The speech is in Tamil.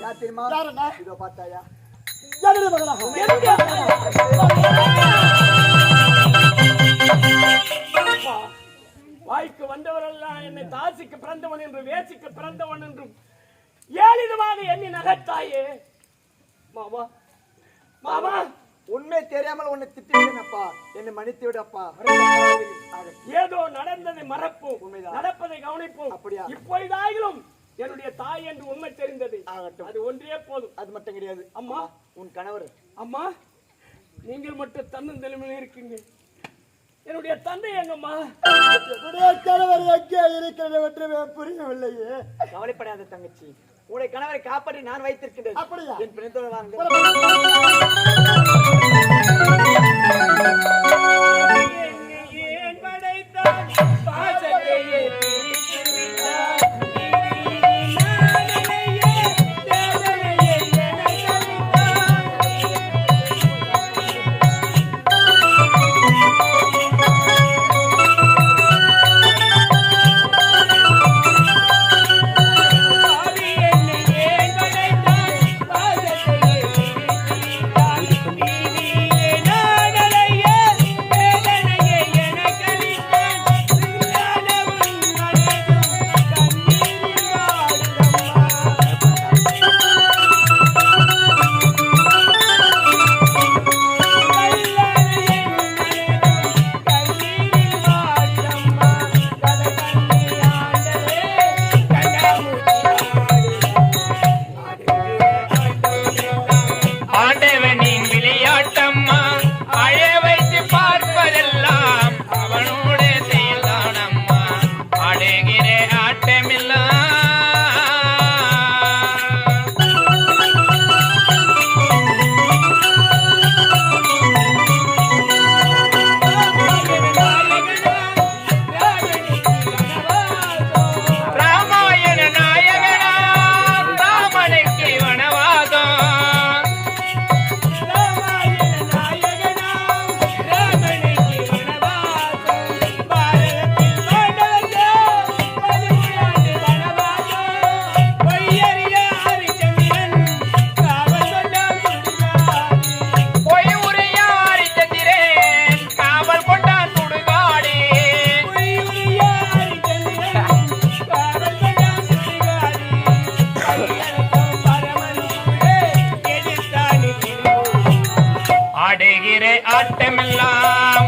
தெரியுமா? இதோ பார்த்தாயா வாய்க்கு வந்தவரெல்லாம் என்னை தாசிக்கு பிறந்தவன் என்று வேசிக்கு பிறந்தவன் என்றும் ஏளிதமாக எண்ணி நகைத்தாயே மாமா மாமா உண்மை தெரியாமல் உன்னை திட்டினப்பா என்னை மன்னித்து விடப்பா ஏதோ நடந்ததை மறப்போம். நடப்பதை கவனிப்போம் அப்படியா? இப்பொழுதாகிலும் என்னுடைய தாய் என்று உண்மை தெரிந்தது ஆகட்டும். அது ஒன்றே போதும். அது மட்டும் கிடையாது. அம்மா. உன் கணவர். அம்மா நீங்கள் மட்டும் தன்னந்தெளிமையில் இருக்கீங்க. என்னுடைய தந்தை எங்கம்மா? என்னுடைய கணவர் எங்கே இருக்கிறது என்று புரியவில்லையே. கவலைப்படாத தங்கச்சி. உன்னுடைய கணவரை காப்பாற்றி நான் வைத்திருக்கின்றேன். அப்படியா? என் பிணைத்தோடு வாங்க. ஆடுகிற ஆட்டமெல்லாம்